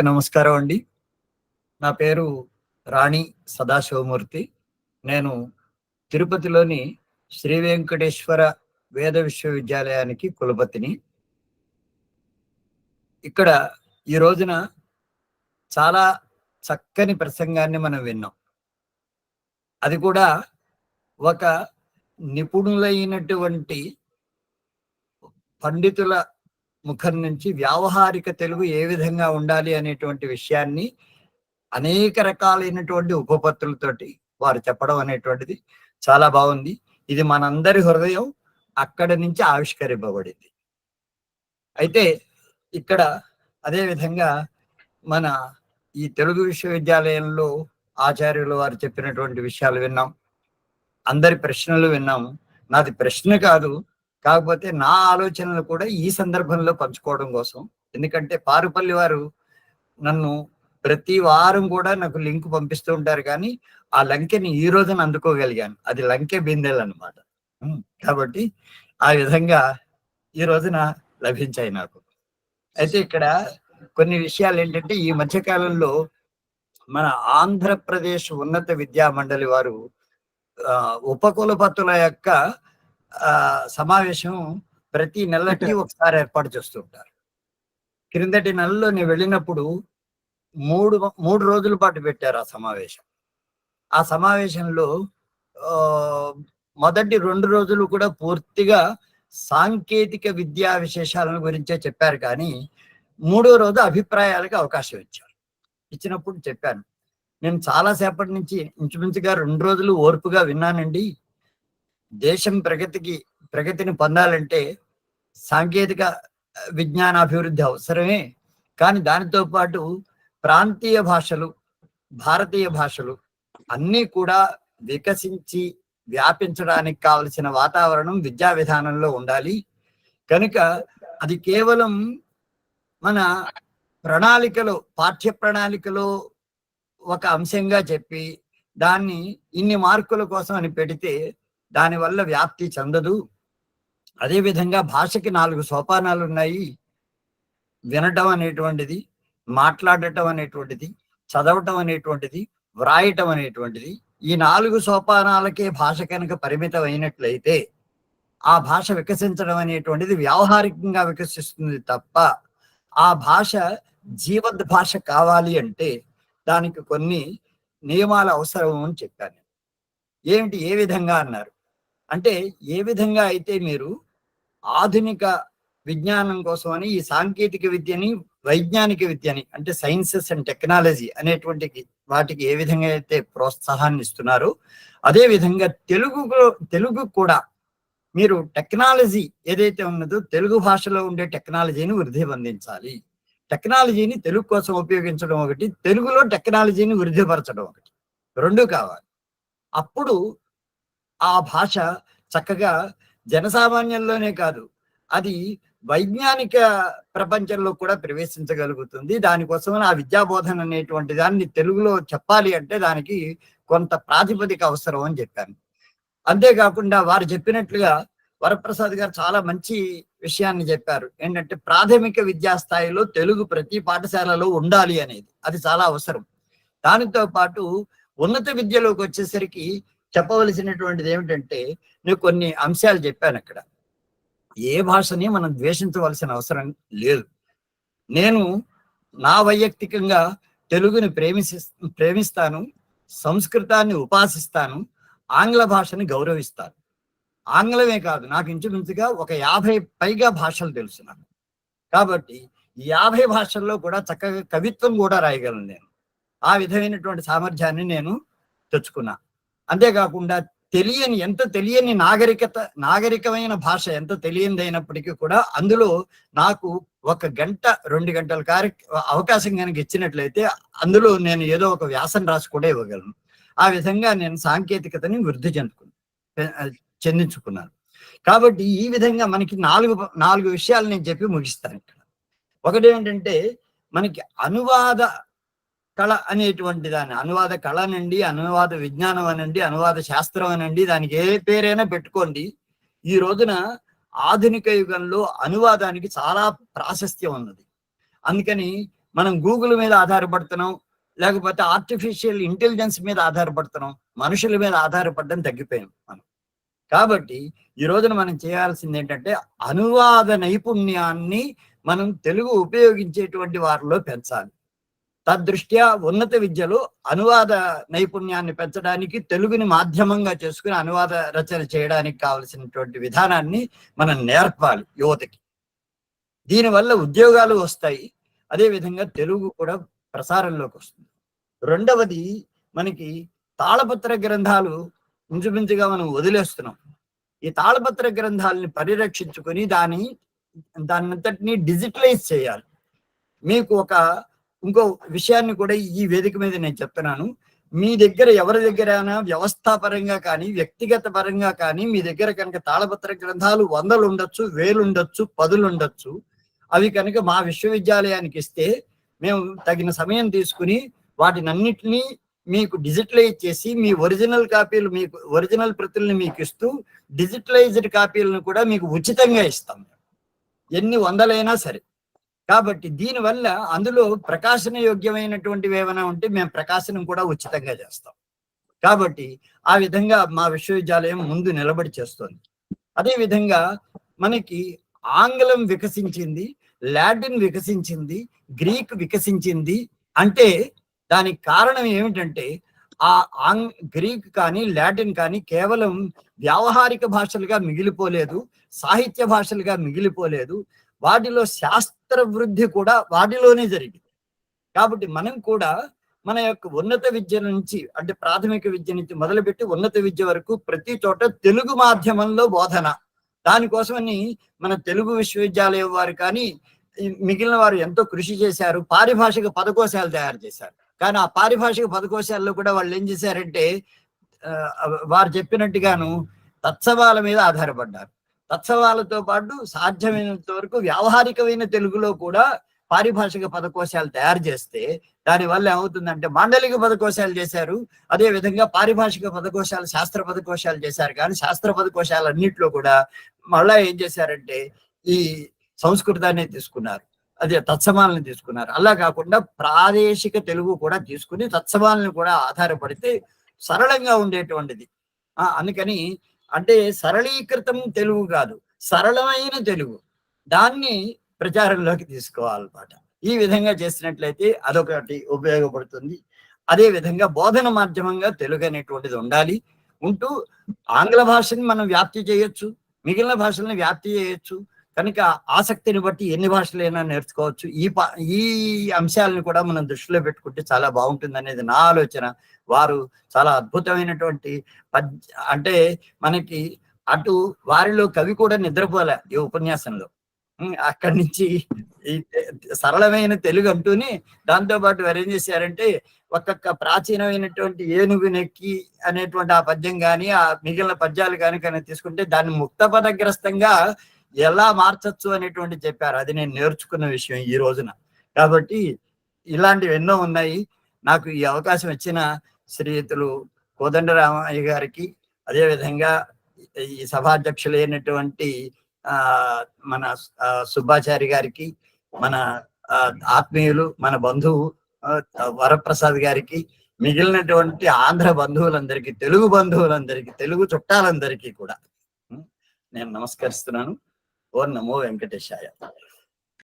నమస్కారం అండి. నా పేరు రాణి సదాశివమూర్తి. నేను తిరుపతిలోని శ్రీ వెంకటేశ్వర వేద విశ్వవిద్యాలయానికి కులపతిని. ఇక్కడ ఈ రోజున చాలా చక్కని ప్రసంగాన్ని మనం విన్నాం. అది కూడా ఒక నిపుణులైనటువంటి పండితుల ముఖం నుంచి వ్యావహారిక తెలుగు ఏ విధంగా ఉండాలి అనేటువంటి విషయాన్ని అనేక రకాలైనటువంటి ఉపపత్తులతోటి వారు చెప్పడం అనేటువంటిది చాలా బాగుంది. ఇది మనందరి హృదయం అక్కడి నుంచి ఆవిష్కరింపబడింది. అయితే ఇక్కడ అదేవిధంగా మన ఈ తెలుగు విశ్వవిద్యాలయంలో ఆచార్యులు వారు చెప్పినటువంటి విషయాలు విన్నాం. అందరి ప్రశ్నలు విన్నాం. నాది ప్రశ్న కాదు. కాకపోతే నా ఆలోచనలు కూడా ఈ సందర్భంలో పంచుకోవడం కోసం. ఎందుకంటే పారుపల్లి వారు నన్ను ప్రతి వారం కూడా నాకు లింక్ పంపిస్తూ ఉంటారు కానీ ఆ లంకెని ఈ రోజున అందుకోగలిగాను. అది లంకె బిందెలు అనమాట కాబట్టి ఆ విధంగా ఈ రోజున లభించాయి నాకు. అయితే ఇక్కడ కొన్ని విషయాలు ఏంటంటే ఈ మధ్యకాలంలో మన ఆంధ్రప్రదేశ్ ఉన్నత విద్యా మండలి వారు ఉపకులపతుల యొక్క సమావేశం ప్రతి నెలకి ఒకసారి ఏర్పాటు చేస్తుంటారు క్రిందటి నెలలో నేను వెళ్ళినప్పుడు మూడు మూడు రోజుల పాటు పెట్టారు ఆ సమావేశం. ఆ సమావేశంలో మొదటి రెండు రోజులు కూడా పూర్తిగా సాంకేతిక విద్యా విశేషాలను గురించే చెప్పారు కానీ మూడో రోజు అభిప్రాయాలకు అవకాశం ఇచ్చారు. ఇచ్చినప్పుడు చెప్పాను. నేను చాలా సేపటి నుంచి ఇంచుమించుగా రెండు రోజులు ఓర్పుగా విన్నానండి. దేశం ప్రగతికి ప్రగతిని పొందాలంటే సాంకేతిక విజ్ఞాన అభివృద్ధి అవసరమే. కానీ దానితో పాటు ప్రాంతీయ భాషలు భారతీయ భాషలు అన్నీ కూడా వికసించి వ్యాపించడానికి కావలసిన వాతావరణం విద్యా విధానంలో ఉండాలి. కనుక అది కేవలం మన ప్రణాళికలో పాఠ్య ప్రణాళికలో ఒక అంశంగా చెప్పి దాన్ని ఇన్ని మార్కుల కోసం అని పెడితే దానివల్ల వ్యాప్తి చెందదు. అదే విధంగా భాషకి నాలుగు సోపానాలు ఉన్నాయి. వినటం అనేటువంటిది మాట్లాడటం అనేటువంటిది చదవటం అనేటువంటిది వ్రాయటం అనేటువంటిది ఈ నాలుగు సోపానాలకే భాష కనుక పరిమితం అయినట్లయితే ఆ భాష వికసించడం అనేటువంటిది వ్యావహారికంగా వికసిస్తుంది తప్ప ఆ భాష జీవద్ భాష కావాలి అంటే దానికి కొన్ని నియమాలు అవసరం అని చెప్పాను. ఏమిటి? ఏ విధంగా అన్నారు? అంటే ఏ విధంగా అయితే మీరు ఆధునిక విజ్ఞానం కోసం అని ఈ సాంకేతిక విద్యని వైజ్ఞానిక విద్యని అంటే సైన్సెస్ అండ్ టెక్నాలజీ అనేటువంటి వాటికి ఏ విధంగా అయితే ప్రోత్సాహాన్ని ఇస్తున్నారో అదే విధంగా తెలుగులో తెలుగు కూడా మీరు టెక్నాలజీ ఏదైతే ఉన్నదో తెలుగు భాషలో ఉండే టెక్నాలజీని వృద్ధి పొందించాలి. టెక్నాలజీని తెలుగు కోసం ఉపయోగించడం ఒకటి తెలుగులో టెక్నాలజీని వృద్ధిపరచడం ఒకటి. రెండు కావాలి. అప్పుడు ఆ భాష చక్కగా జనసామాన్యంలోనే కాదు అది వైజ్ఞానిక ప్రపంచంలో కూడా ప్రవేశించగలుగుతుంది. దానికోసం ఆ విద్యాబోధన అనేటువంటి దాన్ని తెలుగులో చెప్పాలి అంటే దానికి కొంత ప్రాతిపదిక అవసరం అని చెప్పాను. అంతేకాకుండా వారు చెప్పినట్లుగా వరప్రసాద్ గారు చాలా మంచి విషయాన్ని చెప్పారు. ఏంటంటే ప్రాథమిక విద్యా స్థాయిలో తెలుగు ప్రతి పాఠశాలలో ఉండాలి అనేది అది చాలా అవసరం. దానితో పాటు ఉన్నత విద్యలోకి వచ్చేసరికి చెప్పవలసినటువంటిది ఏమిటంటే నేను కొన్ని అంశాలు చెప్పాను అక్కడ. ఏ భాషని మనం ద్వేషించవలసిన అవసరం లేదు. నేను నా వైయక్తికంగా తెలుగుని ప్రేమిసి ప్రేమిస్తాను సంస్కృతాన్ని ఉపాసిస్తాను ఆంగ్ల భాషని గౌరవిస్తాను. ఆంగ్లమే కాదు నాకు ఇంచుమించుగా ఒక యాభై పైగా భాషలు తెలుసు నాకు. కాబట్టి యాభై భాషల్లో కూడా చక్కగా కవిత్వం కూడా రాయగలను నేను. ఆ విధమైనటువంటి సామర్థ్యాన్ని నేను తెచ్చుకున్నా. అంతేకాకుండా తెలియని ఎంత తెలియని నాగరికత నాగరికమైన భాష ఎంత తెలియనిదైనప్పటికీ కూడా అందులో నాకు ఒక గంట రెండు గంటల కార్య అవకాశం కనుక ఇచ్చినట్లయితే అందులో నేను ఏదో ఒక వ్యాసం రాసి కూడా ఇవ్వగలను. ఆ విధంగా నేను సాంకేతికతని వృద్ధి చెందుకున్నాను చెందించుకున్నాను. కాబట్టి ఈ విధంగా మనకి నాలుగు నాలుగు విషయాలు నేను చెప్పి ముగిస్తాను ఇక్కడ. ఒకటి ఏంటంటే మనకి అనువాద కళ అనేటువంటి దాని అనువాద కళ అనండి అనువాద విజ్ఞానం అనండి అనువాద శాస్త్రం అనండి దానికి ఏ పేరైనా పెట్టుకోండి. ఈ రోజున ఆధునిక యుగంలో అనువాదానికి చాలా ప్రాశస్త్యం ఉన్నది. అందుకని మనం గూగుల్ మీద ఆధారపడుతున్నాం లేకపోతే ఆర్టిఫిషియల్ ఇంటెలిజెన్స్ మీద ఆధారపడుతున్నాం మనుషుల మీద ఆధారపడడం తగ్గిపోయాం మనం. కాబట్టి ఈ రోజున మనం చేయాల్సింది ఏంటంటే అనువాద నైపుణ్యాన్ని మనం తెలుగు ఉపయోగించేటువంటి వారిలో పెంచాలి. తద్దృష్ట్యా ఉన్నత విద్యలో అనువాద నైపుణ్యాన్ని పెంచడానికి తెలుగుని మాధ్యమంగా చేసుకుని అనువాద రచన చేయడానికి కావలసినటువంటి విధానాన్ని మనం నేర్పాలి యువతకి. దీనివల్ల ఉద్యోగాలు వస్తాయి. అదే విధంగా తెలుగు కూడా ప్రసారంలోకి వస్తుంది. రెండవది మనకి తాళపత్ర గ్రంథాలు ఇంచుమించుగా మనం వదిలేస్తున్నాం. ఈ తాళపత్ర గ్రంథాలని పరిరక్షించుకొని దాని దానంతటిని డిజిటలైజ్ చేయాలి. మీకు ఒక ఇంకో విషయాన్ని కూడా ఈ వేదిక మీద నేను చెప్తున్నాను. మీ దగ్గర ఎవరి దగ్గరైనా వ్యవస్థాపరంగా కానీ వ్యక్తిగత పరంగా కానీ మీ దగ్గర కనుక తాళపత్ర గ్రంథాలు వందలు ఉండొచ్చు వేలు ఉండొచ్చు పదులు ఉండొచ్చు అవి కనుక మా విశ్వవిద్యాలయానికి ఇస్తే మేము తగిన సమయం తీసుకుని వాటిని అన్నిటినీ మీకు డిజిటలైజ్ చేసి మీ ఒరిజినల్ కాపీలు మీకు ఒరిజినల్ ప్రతుల్ని మీకు ఇస్తూ డిజిటలైజ్డ్ కాపీలను కూడా మీకు ఉచితంగా ఇస్తాం ఎన్ని వందలైనా సరే. కాబట్టి దీనివల్ల అందులో ప్రకాశన యోగ్యమైనటువంటివి ఏమైనా ఉంటే మేము ప్రకాశనం కూడా ఉచితంగా చేస్తాం. కాబట్టి ఆ విధంగా మా విశ్వవిద్యాలయం ముందు నిలబడి చేస్తుంది. అదే విధంగా మనకి ఆంగ్లం వికసించింది లాటిన్ వికసించింది గ్రీక్ వికసించింది అంటే దానికి కారణం ఏమిటంటే ఆ ఆంగ్ గ్రీక్ కానీ లాటిన్ కానీ కేవలం వ్యావహారిక భాషలుగా మిగిలిపోలేదు సాహిత్య భాషలుగా మిగిలిపోలేదు వాటిలో శాస్త్ర వృద్ధి కూడా వాటిలోనే జరిగింది. కాబట్టి మనం కూడా మన యొక్క ఉన్నత విద్య నుంచి అంటే ప్రాథమిక విద్య నుంచి మొదలుపెట్టి ఉన్నత విద్య వరకు ప్రతి చోట తెలుగు మాధ్యమంలో బోధన. దానికోసమని మన తెలుగు విశ్వవిద్యాలయం వారు కానీ మిగిలిన వారు ఎంతో కృషి చేశారు. పారిభాషిక పదకోశాలు తయారు చేశారు. కానీ ఆ పారిభాషిక పదకోశాల్లో కూడా వాళ్ళు ఏం చేశారంటే వారు చెప్పినట్టుగాను తత్సవాల మీద ఆధారపడ్డారు. తత్సవాలతో పాటు సాధ్యమైనంత వరకు వ్యావహారికమైన తెలుగులో కూడా పారిభాషిక పదకోశాలు తయారు చేస్తే దానివల్ల ఏమవుతుందంటే మాండలిక పదకోశాలు చేశారు అదే విధంగా పారిభాషిక పదకోశాలు శాస్త్ర పదకోశాలు చేశారు. కానీ శాస్త్ర పదకోశాలు అన్నింటిలో కూడా మళ్ళా ఏం చేశారంటే ఈ సంస్కృతాన్ని తీసుకున్నారు అదే తత్సమాలను తీసుకున్నారు. అలా కాకుండా ప్రాదేశిక తెలుగు కూడా తీసుకుని తత్సమాలను కూడా ఆధారపడితే సరళంగా ఉండేటువంటిది. ఆ అందుకని అంటే సరళీకృతం తెలుగు కాదు సరళమైన తెలుగు. దాన్ని ప్రచారంలోకి తీసుకోవాలన్నమాట. ఈ విధంగా చేసినట్లయితే అదొకటి ఉపయోగపడుతుంది. అదే విధంగా బోధన మాధ్యమంగా తెలుగు అనేటువంటిది ఉండాలి. ఉంటూ ఆంగ్ల భాషని మనం వ్యాప్తి చేయొచ్చు మిగిలిన భాషల్ని వ్యాప్తి చేయొచ్చు కనుక ఆసక్తిని బట్టి ఎన్ని భాషలైనా నేర్చుకోవచ్చు. ఈ ఈ అంశాలను కూడా మనం దృష్టిలో పెట్టుకుంటే చాలా బాగుంటుంది అనేది నా ఆలోచన. వారు చాలా అద్భుతమైనటువంటి పద్ అంటే మనకి అటు వారిలో కవి కూడా నిద్రపోలే ఈ ఉపన్యాసంలో. అక్కడి నుంచి సరళమైన తెలుగు అంటూనే దాంతో పాటు వారు ఏం చేశారంటే ఒక్కొక్క ప్రాచీనమైనటువంటి ఏనుగు నెక్కి అనేటువంటి ఆ పద్యం కానీ ఆ మిగిలిన పద్యాలు కానీ కానీ తీసుకుంటే దాన్ని ముక్త పదగ్రస్తంగా ఎలా మార్చచ్చు అనేటువంటి చెప్పారు. అది నేను నేర్చుకున్న విషయం ఈ రోజున. కాబట్టి ఇలాంటివి ఎన్నో ఉన్నాయి. నాకు ఈ అవకాశం ఇచ్చిన శ్రీయుతులు కోదండరామయ్య గారికి అదే విధంగా ఈ సభాధ్యక్షులైనటువంటి ఆ మన సుబ్బాచారి గారికి మన ఆత్మీయులు మన బంధువు వరప్రసాద్ గారికి మిగిలినటువంటి ఆంధ్ర బంధువులందరికీ తెలుగు బంధువులందరికీ తెలుగు చుట్టాలందరికీ కూడా నేను నమస్కరిస్తున్నాను. ఓ నమో వెంకటేశాయ.